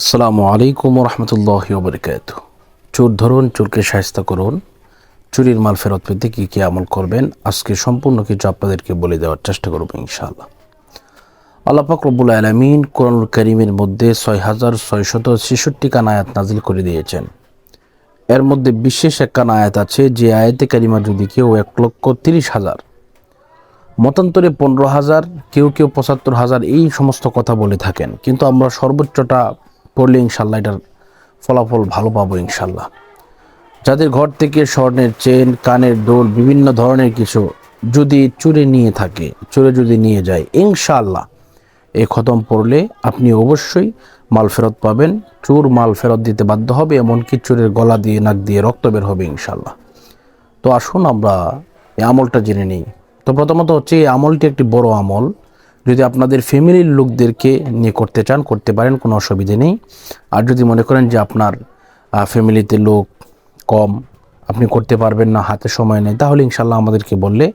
আসসালামু আলাইকুম রহমতুল্লাহ ওবরকাত। চোর ধরুন, চোরকে সাহায্য করুন। চুরির মাল ফেরত পেতে কী কী আমল করবেন? আজকে সম্পূর্ণ কিছু আপনাদেরকে বলে দেওয়ার চেষ্টা করব ইনশাআল্লাহ। আল্লাপাক রব্বুল আলমিন কোরআনুল করিমের মধ্যে ছয় হাজার ছয়শত ছেষট্টি কান আয়াত নাজিল করে দিয়েছেন। এর মধ্যে বিশেষ একখান আয়াত আছে, যে আয়াতে কারিমা যদি কেউ এক লক্ষ তিরিশ হাজার, মতান্তরে পনেরো হাজার, কেউ কেউ পঁচাত্তর হাজার, এই সমস্ত কথা বলে থাকেন। কিন্তু আমরা সর্বোচ্চটা পড়লে ইনশাল্লাহ এটার ফলাফল ভালো পাবো ইনশাল্লাহ। যাদের ঘর থেকে স্বর্ণের চেন, কানের দোল, বিভিন্ন ধরনের কিছু যদি চুরে নিয়ে থাকে, চুরে যদি নিয়ে যায়, ইনশাল্লাহ এই খতম পড়লে আপনি অবশ্যই মাল ফেরত পাবেন। চুর মাল ফেরত দিতে বাধ্য হবে, এমনকি চুরের গলা দিয়ে, নাক দিয়ে রক্ত বের হবে ইনশাল্লাহ। তো আসুন আমরা এই আমলটা জেনে নিই। তো প্রথমত হচ্ছে এই আমলটি একটি বড় আমল। যদি আপনাদের ফ্যামিলির লোকদেরকে নিয়ে করতে চান, করতে পারেন, কোনো অসুবিধে নেই। আর যদি মনে করেন যে আপনার ফ্যামিলিতে লোক কম, আপনি করতে পারবেন না, হাতে সময় নেই, তাহলে ইনশাল্লাহ আমাদেরকে বললে,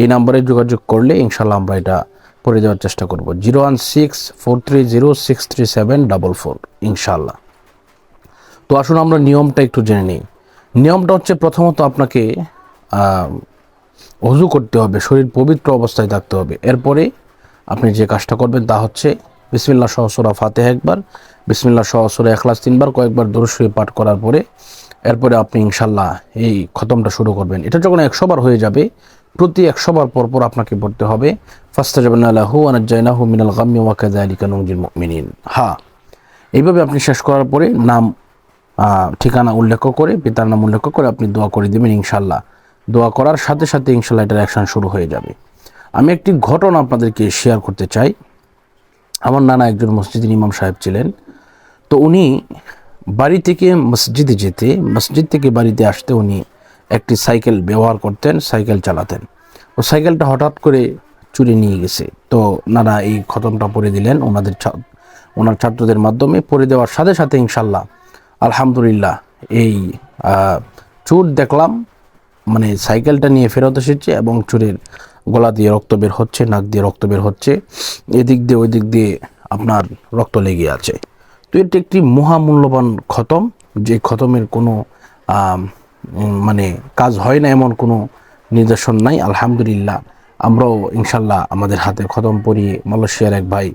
এই নাম্বারে যোগাযোগ করলে ইনশাল্লাহ আমরা এটা করে দেওয়ার চেষ্টা করব। Zero one six four three zero six three seven double four ইনশাল্লাহ তো আসুন আমরা নিয়মটা একটু জেনে নিই। নিয়মটা হচ্ছে প্রথমত আপনাকে অজু করতে হবে, শরীর পবিত্র অবস্থায় থাকতে হবে। এরপরে আপনি যে কাজটা করবেন তা হচ্ছে বিসমিল্লা সহসরা ফাতে একবার বিসমিল্লা সহসরা এখলাস তিনবার, কয়েকবার দরুশরী পাঠ করার পরে এরপরে আপনি ইনশাল্লাহ এই খতমটা শুরু করবেন। এটা যখন একশো বার হয়ে যাবে, প্রতি একশো বার পর পর আপনাকে পড়তে হবে ফাস্তা যাবেন আল্লাহু আনাজ্জাইনাহু মিনাল গাম্মি ওয়াকাদা আলিকা নজির মিনিন হ্যাঁ এইভাবে আপনি শেষ করার পরে নাম ঠিকানা উল্লেখ করে, পিতার নাম উল্লেখ করে আপনি দোয়া করে দেবেন ইনশাল্লাহ দোয়া করার সাথে সাথে ইনশাল্লাহ এটার অ্যাকশন শুরু হয়ে যাবে। আমি একটি ঘটনা আপনাদেরকে শেয়ার করতে চাই। আমার নানা একজন মসজিদের ইমাম সাহেব ছিলেন। তো উনি বাড়ি থেকে মসজিদে যেতে, মসজিদ থেকে বাড়িতে আসতে উনি একটি সাইকেল ব্যবহার করতেন, সাইকেল চালাতেন। ও সাইকেলটা হঠাৎ করে চুরি নিয়ে গেছে। তো নানা এই খতমটা পড়ে দিলেন, ওনাদের ওনার ছাত্রদের মাধ্যমে পড়ে দেওয়ার সাথে সাথে ইনশাল্লাহ আলহামদুলিল্লাহ এই চুর দেখলাম। মানে সাইকেলটা নিয়ে ফেরত এসেছে এবং চুরের গলা দিয়ে রক্ত বের হচ্ছে, নাক দিয়ে রক্ত বের হচ্ছে, এদিক দিয়ে ওই দিক দিয়ে আপনার রক্ত লেগে আছে। তো এটি একটি মহামূল্যবান খতম, যে খতমের কোনো মানে কাজ হয় না এমন কোনো নিদর্শন নাই। আলহামদুলিল্লাহ, আমরাও ইনশাল্লাহ আমাদের হাতে খতম পরিয়ে মালয়েশিয়ার এক ভাই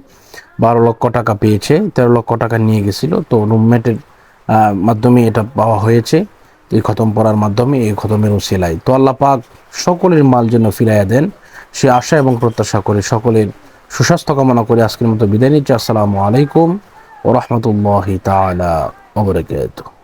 বারো লক্ষ টাকা পেয়েছে, তেরো লক্ষ টাকা নিয়ে গেছিল। তো রুমমেটের মাধ্যমে এটা পাওয়া হয়েছে, এই খতম পড়ার মাধ্যমে, এই খতমের উসিলাই তো আল্লাহ পাক সকলের মাল যেন ফিরাইয়া দেন সে আশা এবং প্রত্যাশা করে সকলের সুস্বাস্থ্য কামনা করে আজকের মতো বিদায় নিচ্ছি। আসসালামু আলাইকুম ও রহমতুল্লাহ তালা ওবরাকাতুহ।